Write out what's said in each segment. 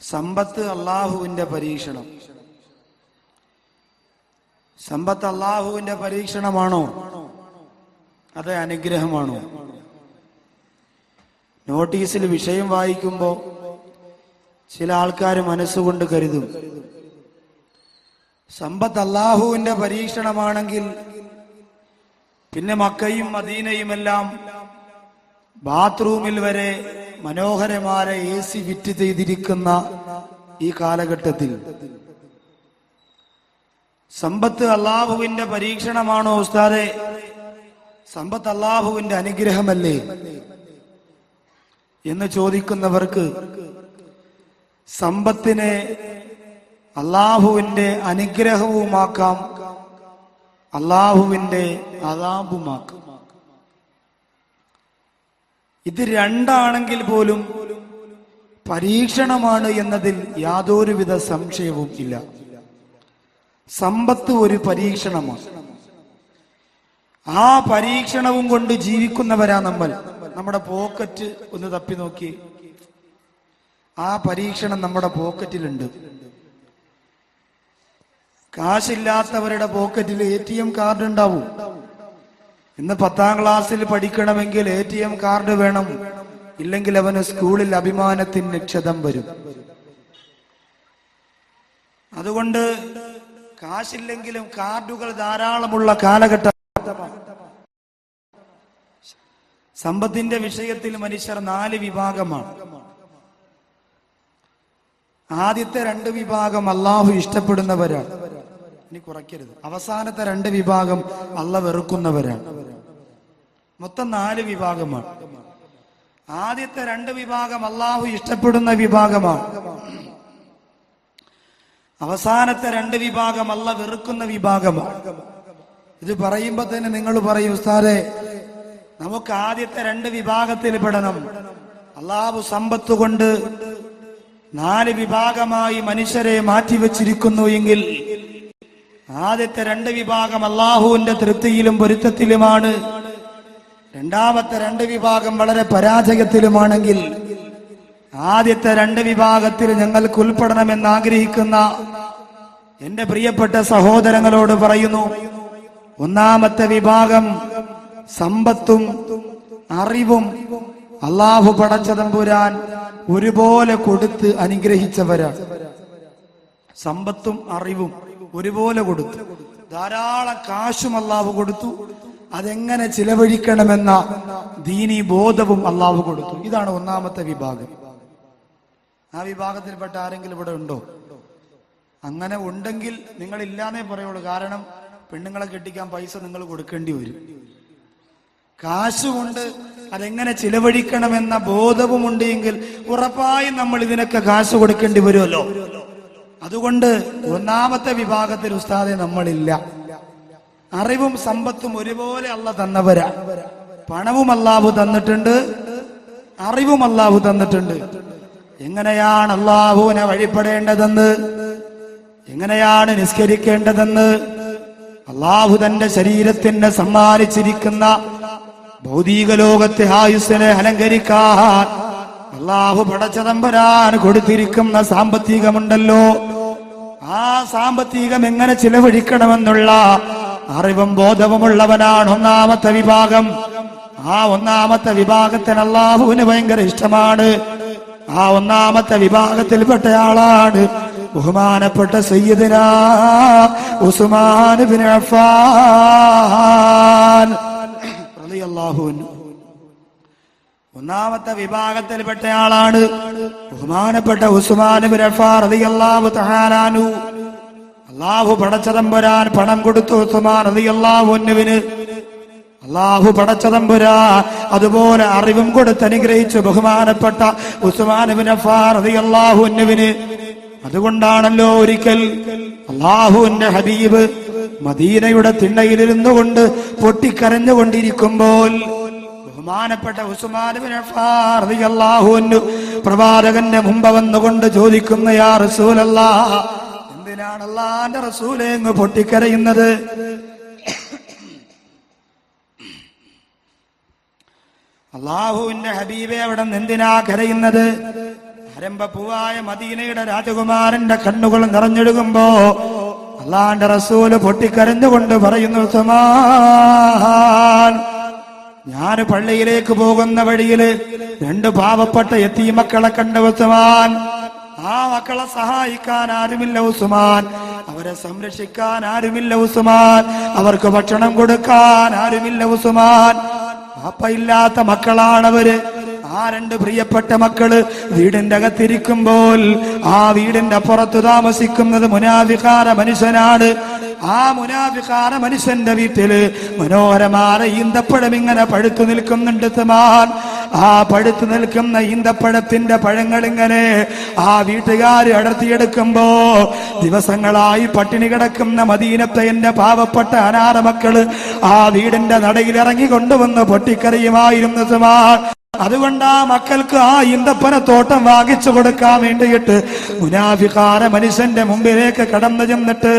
സമ്പത്ത് അള്ളാഹുവിന്റെ പരീക്ഷണം. സമ്പത്ത് അള്ളാഹുവിന്റെ പരീക്ഷണമാണോ? അത് അനുഗ്രഹമാണോ? നോട്ടീസിൽ വിഷയം വായിക്കുമ്പോൾ ചില ആൾക്കാർ മനസ്സുകൊണ്ട് കരുതും. സമ്പത്ത് അള്ളാഹുവിന്റെ പരീക്ഷണമാണെങ്കിൽ പിന്നെ മക്കയും മദീനയുമെല്ലാം ബാത്റൂമിൽ വരെ മനോഹരമായ എ സി ഫിറ്റ് ചെയ്തിരിക്കുന്ന ഈ കാലഘട്ടത്തിൽ. സമ്പത്ത് അള്ളാഹുവിന്റെ പരീക്ഷണമാണോ ഉസ്താദെ? സമ്പത്ത് അള്ളാഹുവിന്റെ അനുഗ്രഹമല്ലേ? എന്ന് ചോദിക്കുന്നവർക്ക് സമ്പത്തിനെ അള്ളാഹുവിന്റെ അനുഗ്രഹവുമാക്കാം അള്ളാഹുവിന്റെ അതാബുമാക്കാം ഇത് രണ്ടാണെങ്കിൽ പോലും പരീക്ഷണമാണ് എന്നതിൽ യാതൊരുവിധ സംശയവും ഇല്ല. സമ്പത്ത് ഒരു പരീക്ഷണമാണ്. ആ പരീക്ഷണവും കൊണ്ട് ജീവിക്കുന്നവരാ നമ്മൾ. നമ്മുടെ പോക്കറ്റ് ഒന്ന് തപ്പി നോക്കി. ആ പരീക്ഷണം നമ്മുടെ പോക്കറ്റിലുണ്ട്. കാശില്ലാത്തവരുടെ പോക്കറ്റിൽ എ ടി എം കാർഡ് ഉണ്ടാവും ഇന്ന് പത്താം ക്ലാസ്സിൽ പഠിക്കണമെങ്കിൽ എ ടി എം കാർഡ് വേണം. ഇല്ലെങ്കിൽ അവന് സ്കൂളിൽ അഭിമാനത്തിന് ക്ഷതം വരും. അതുകൊണ്ട് കാശില്ലെങ്കിലും കാർഡുകൾ ധാരാളമുള്ള കാലഘട്ടമാണ് സമ്പത്തിന്റെ വിഷയത്തിൽ മനുഷ്യർ നാല് വിഭാഗമാണ്. ആദ്യത്തെ രണ്ട് വിഭാഗം അള്ളാഹു ഇഷ്ടപ്പെടുന്നവരാണ്. ഇനി കുറയ്ക്കരുത്. അവസാനത്തെ രണ്ട് വിഭാഗം അള്ള വെറുക്കുന്നവരാണ്. മൊത്തം നാല് വിഭാഗമാണ്. ആദ്യത്തെ രണ്ട് വിഭാഗം അള്ളാഹു ഇഷ്ടപ്പെടുന്ന വിഭാഗമാണ്. അവസാനത്തെ രണ്ട് വിഭാഗം അല്ല വെറുക്കുന്ന വിഭാഗമാണ്. ഇത് പറയുമ്പോ തന്നെ നിങ്ങൾ പറയും ഉസ്താദെ നമുക്ക് ആദ്യത്തെ രണ്ട് വിഭാഗത്തിൽ പെടണം. അള്ളാഹു സമ്പത്ത് കൊണ്ട് നാല് വിഭാഗമായി മനുഷ്യരെ മാറ്റിവെച്ചിരിക്കുന്നു എങ്കിൽ ആദ്യത്തെ രണ്ട് വിഭാഗം അള്ളാഹുവിന്റെ തൃപ്തിയിലും പൊരുത്തത്തിലുമാണ്. രണ്ടാമത്തെ രണ്ട് വിഭാഗം വളരെ പരാജയത്തിലുമാണെങ്കിൽ ആദ്യത്തെ രണ്ട് വിഭാഗത്തിൽ ഞങ്ങൾക്ക് ഉൾപ്പെടണമെന്ന് ആഗ്രഹിക്കുന്ന എന്റെ പ്രിയപ്പെട്ട സഹോദരങ്ങളോട് പറയുന്നു ഒന്നാമത്തെ വിഭാഗം സമ്പത്തും അറിവും അള്ളാഹു പടച്ചതമ്പുരാൻ ഒരുപോലെ കൊടുത്ത് അനുഗ്രഹിച്ചവരാണ്. സമ്പത്തും അറിവും ഒരുപോലെ കൊടുത്തു. ധാരാളം കാശും അള്ളാഹു കൊടുത്തു. അതെങ്ങനെ ചിലവഴിക്കണമെന്ന ദീനി ബോധവും അള്ളാഹു കൊടുത്തു. ഇതാണ് ഒന്നാമത്തെ വിഭാഗം. ആ വിഭാഗത്തിൽപ്പെട്ട ആരെങ്കിലും ഇവിടെ ഉണ്ടോ? അങ്ങനെ ഉണ്ടെങ്കിൽ നിങ്ങൾ ഇല്ലാന്നേ പറയുള്ളൂ. കാരണം പെണ്ണുങ്ങളെ കെട്ടിക്കാൻ പൈസ നിങ്ങൾ കൊടുക്കേണ്ടി വരും. കാശുകൊണ്ട് അതെങ്ങനെ ചിലവഴിക്കണമെന്ന ബോധവും എങ്കിൽ ഉറപ്പായും നമ്മൾ ഇതിനൊക്കെ കാശ് കൊടുക്കേണ്ടി വരുമല്ലോ. അതുകൊണ്ട് ഒന്നാമത്തെ വിഭാഗത്തിൽ ഉസ്താദെ നമ്മളില്ല. അറിവും സമ്പത്തും ഒരുപോലെ അല്ല തന്നവരാ. പണവും അല്ലാഹു തന്നിട്ടുണ്ട് അറിവും അല്ലാഹു തന്നിട്ടുണ്ട്. എങ്ങനെയാണ് അള്ളാഹുവിനെ വഴിപ്പെടേണ്ടതെന്ന്? എങ്ങനെയാണ് നിസ്കരിക്കേണ്ടതെന്ന്? അള്ളാഹു തന്റെ ശരീരത്തിന് സമ്മാനിച്ചിരിക്കുന്ന ഭൗതിക ലോകത്തെ ആയുസ്സിനെ അലങ്കരിക്കാൻ അള്ളാഹു പടച്ചതമ്പരാൻ കൊടുത്തിരിക്കുന്ന സാമ്പത്തികമുണ്ടല്ലോ. ആ സാമ്പത്തികം എങ്ങനെ ചിലവഴിക്കണമെന്നുള്ള അറിവും ബോധവുമുള്ളവനാണ് ഒന്നാമത്തെ വിഭാഗം. ആ ഒന്നാമത്തെ വിഭാഗത്തിന് അള്ളാഹുവിന് ഭയങ്കര ഇഷ്ടമാണ്. ആ ഒന്നാമത്തെ വിഭാഗത്തിൽപ്പെട്ട ആളാണ് ബഹുമാനപ്പെട്ട സയ്യിദിന ഉസ്മാൻ ബിൻ ഒന്നാമത്തെ വിഭാഗത്തിൽപ്പെട്ടയാളാണ് ബഹുമാനപ്പെട്ട തആലാനു അള്ളാഹു പടച്ചതമ്പുരാൻ പണം കൊടുത്തു ഉസ്മാൻ റളിയല്ലാഹു അൻഹുവിന്. അള്ളാഹു പടച്ചതമ്പുരാ അതുപോലെ അറിവും കൊടുത്ത് അനുഗ്രഹിച്ചു ബഹുമാനപ്പെട്ട അൻഹുവിന്. അതുകൊണ്ടാണല്ലോ ഒരിക്കൽ അള്ളാഹുവിന്റെ ഹബീബ് മദീനയുടെ തിണ്ണയിലിരുന്നു കൊണ്ട് പൊട്ടിക്കരഞ്ഞുകൊണ്ടിരിക്കുമ്പോൾ ബഹുമാനപ്പെട്ട പ്രവാചകന്റെ മുമ്പ് വന്നുകൊണ്ട് ചോദിക്കുന്ന യാ റസൂലല്ലാ എന്തിനാണ് അള്ളാന്റെ പൊട്ടിക്കരയുന്നത്? അള്ളാഹുവിന്റെ ഹബീബെ അവിടെ എന്തിനാ കരയുന്നത്? അരമ്പപ്പൂവായ മദീനയുടെ രാജകുമാരന്റെ കണ്ണുകൾ നിറഞ്ഞൊഴുകുമ്പോ അള്ളാന്റെ റസൂൽ പൊട്ടിക്കരഞ്ഞുകൊണ്ട് പറയുന്നു ഉസ്മാൻ ഞാൻ പള്ളിയിലേക്ക് പോകുന്ന വഴിയിൽ രണ്ട് പാവപ്പെട്ട എത്തി മക്കളെ കണ്ട ഉസ്മാൻ. ആ മക്കളെ സഹായിക്കാൻ ആരുമില്ല ഉസ്മാൻ. അവരെ സംരക്ഷിക്കാൻ ആരുമില്ല ഉസ്മാൻ. അവർക്ക് ഭക്ഷണം കൊടുക്കാൻ ആരുമില്ല ഉസ്മാൻ. പാപ്പയില്ലാത്ത മക്കളാണവര്. ആ രണ്ട് പ്രിയപ്പെട്ട മക്കൾ വീടിന്റെ അകത്തിരിക്കുമ്പോൾ ആ വീടിന്റെ പുറത്ത് താമസിക്കുന്നത് മുനാഫിക്കാര മനുഷ്യനാണ്. ആ മുനാഫിക്കാര മനുഷ്യന്റെ വീട്ടിൽ. മനോഹരമായ ഈന്തപ്പഴം ഇങ്ങനെ പഴുത്തു നിൽക്കുന്നുണ്ട് തമാൻ ആ പഴുത്തു നിൽക്കുന്ന ഈന്തപ്പഴത്തിന്റെ പഴങ്ങൾ ഇങ്ങനെ ആ വീട്ടുകാര് അടർത്തിയെടുക്കുമ്പോ ദിവസങ്ങളായി പട്ടിണി കിടക്കുന്ന മദീനത്തെ എന്റെ പാവപ്പെട്ട അനാഥ മക്കൾ ആ വീടിന്റെ നടയിൽ ഇറങ്ങി കൊണ്ടുവന്ന് പൊട്ടിക്കറിയുമായിരുന്നു തമാൻ അതുകൊണ്ട് ആ മക്കൾക്ക് ആ ഇന്തപ്പന തോട്ടം വാങ്ങിച്ചു കൊടുക്കാൻ വേണ്ടിയിട്ട് മുനാഫിക്കാര മനുഷ്യന്റെ മുമ്പിലേക്ക് കടന്നു ചെന്നിട്ട്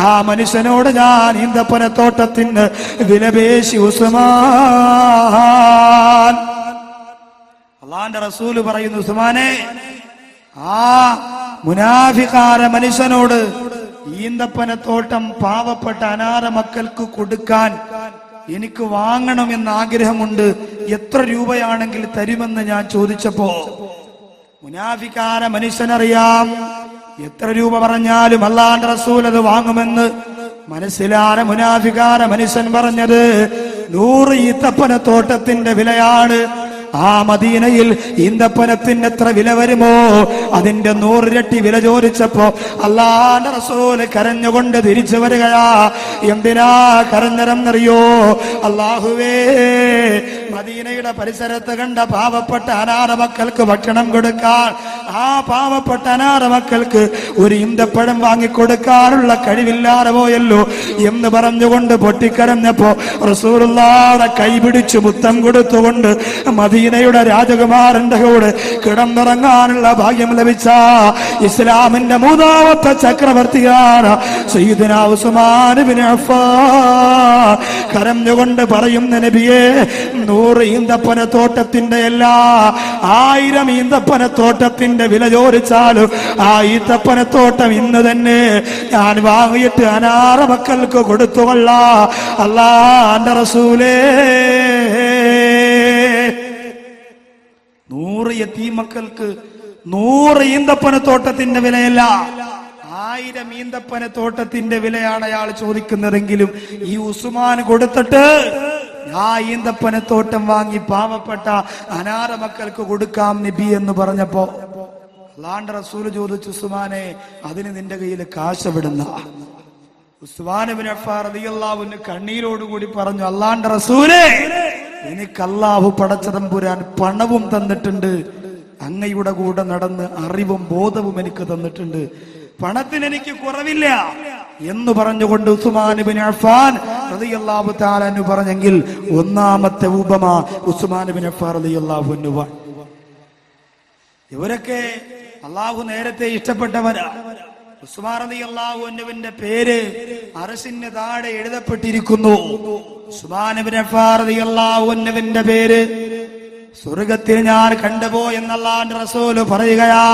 ആ മനുഷ്യനോട് ഞാൻ ഇന്തപ്പന തോട്ടത്തിന് വിലപേശി ഉസ്മാൻ. അള്ളാന്റെ റസൂൽ പറയുന്നു ഉസ്മാനെ ആ മുനാഫിക്കാര മനുഷ്യനോട് ഈന്തപ്പന തോട്ടം പാവപ്പെട്ട അനാഥ മക്കൾക്ക് കൊടുക്കാൻ എനിക്ക് വാങ്ങണമെന്ന് ആഗ്രഹമുണ്ട്. എത്ര രൂപയാണെങ്കിൽ തരുമെന്ന് ഞാൻ ചോദിച്ചപ്പോ മുനാഫിക്കാര മനുഷ്യനറിയാം. എത്ര രൂപ പറഞ്ഞാലും അല്ലാണ്ട് റസൂൽ അത് വാങ്ങുമെന്ന് മനസ്സിലാര മുനാഫിക്കാര മനുഷ്യൻ പറഞ്ഞത് നൂറ് ഈത്തപ്പന തോട്ടത്തിന്റെ വിലയാണ്. ആ മദീനയിൽ ഈന്തപ്പനത്തിന് എത്ര വില വരുമോ? അതിന്റെ നൂറിരട്ടി വില ചോദിച്ചപ്പോ അല്ലാന്റെ റസൂൽ കരഞ്ഞുകൊണ്ട് തിരിച്ചു വരികയാ. എന്തിനാ കരഞ്ഞരെന്നറിയോ അള്ളാഹുവേ മദീനയുടെ പരിസരത്ത് കണ്ട പാവപ്പെട്ട അനാഥ മക്കൾക്ക് ഭക്ഷണം കൊടുക്കാൻ ആ പാവപ്പെട്ട അനാഥ മക്കൾക്ക് ഒരു ഈന്തപ്പഴം വാങ്ങിക്കൊടുക്കാനുള്ള കഴിവില്ലാതെ പോയല്ലോ എന്ന് പറഞ്ഞുകൊണ്ട് പൊട്ടിക്കരഞ്ഞപ്പോ റസൂറുള്ളാടെ കൈപിടിച്ച് മുത്തം കൊടുത്തുകൊണ്ട് മദീനയുടെ രാജകുമാരന്റെ കൂടെ കിടന്നുറങ്ങാനുള്ള ഭാഗ്യം ലഭിച്ച ഇസ്ലാമിന്റെ മൂന്നാമത്തെ ചക്രവർത്തിയാണ് സയ്യിദുന ഉസ്മാൻ കരഞ്ഞുകൊണ്ട് പറയുന്ന നബിയെ നൂറ് ഈന്തപ്പനത്തോട്ടത്തിന്റെ എല്ലാ ആയിരം ഈന്തപ്പനത്തോട്ടത്തിന്റെ വില ചോദിച്ചാലും ആ ഈന്തപ്പനത്തോട്ടം ഇന്ന് തന്നെ ഞാൻ വാങ്ങിയിട്ട് അനാറ മക്കൾക്ക് കൊടുത്തുകൊള്ള അല്ലാ എന്റെ റസൂലേ. നൂറ് യത്തീമക്കൾക്ക് നൂറ് ഈന്തപ്പന തോട്ടത്തിന്റെ വിലയല്ല ആയിരം ഈന്തപ്പനത്തോട്ടത്തിന്റെ വിലയാണ് അയാൾ ചോദിക്കുന്നതെങ്കിലും ഈ ഉസ്മാൻ കൊടുത്തിട്ട് ആ ഈന്തപ്പനത്തോട്ടം വാങ്ങി പാവപ്പെട്ട അനാഥ മക്കൾക്ക് കൊടുക്കാം നബി എന്ന് പറഞ്ഞപ്പോ അള്ളാണ്ട് റസൂൽ ചോദിച്ചു ഉസ്മാനെ അതിന് നിന്റെ കയ്യിൽ കാശ് വിടുന്ന ഉസ്മാനുബിൻ അഫാർ റളിയല്ലാഹുവിന് കണ്ണീരോടുകൂടി പറഞ്ഞു അല്ലാണ്ട് റസൂലേ എനിക്ക് അള്ളാഹു പടച്ചതമ്പുരാൻ പണവും തന്നിട്ടുണ്ട്. അങ്ങയുടെ കൂടെ നടന്ന് അറിവും ബോധവും എനിക്ക് തന്നിട്ടുണ്ട്. പണത്തിന് എനിക്ക് കുറവില്ല. എന്ന് പറഞ്ഞുകൊണ്ട് ഉസ്മാൻ ബിൻ അഫാൻ റളിയല്ലാഹു തആല എന്ന് പറഞ്ഞെങ്കിൽ ഒന്നാമത്തെ ഉപമ ഉസ്മാനുബിൻ അഫാൻ റളിയല്ലാഹു ഇവരൊക്കെ അള്ളാഹു നേരത്തെ ഇഷ്ടപ്പെട്ടവരാ. ഉസ്മാൻ റളിയല്ലാഹു അൻഹുവിന്റെ പേര് അറസിന് താഴെ എഴുതപ്പെട്ടിരിക്കുന്നു. ഉസ്മാനുവിന്റെ അഫ്ഫാൻ പേര് സ്വർഗത്തിൽ ഞാൻ കണ്ടുപോയെന്നല്ലാന്റെ റസൂൽ പറയുകയാ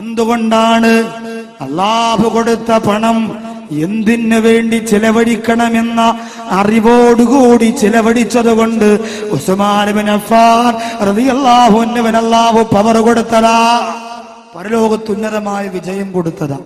എന്തുകൊണ്ടാണ് അള്ളാഹു കൊടുത്ത പണം എന്തിനു വേണ്ടി ചെലവഴിക്കണമെന്ന അറിവോടുകൂടി ചെലവഴിച്ചത് കൊണ്ട് അൻഹുവിന് അല്ലാഹു പവർ കൊടുത്തതാ. പരലോകത്തുന്നതമായ വിജയം കൊടുത്തതാ.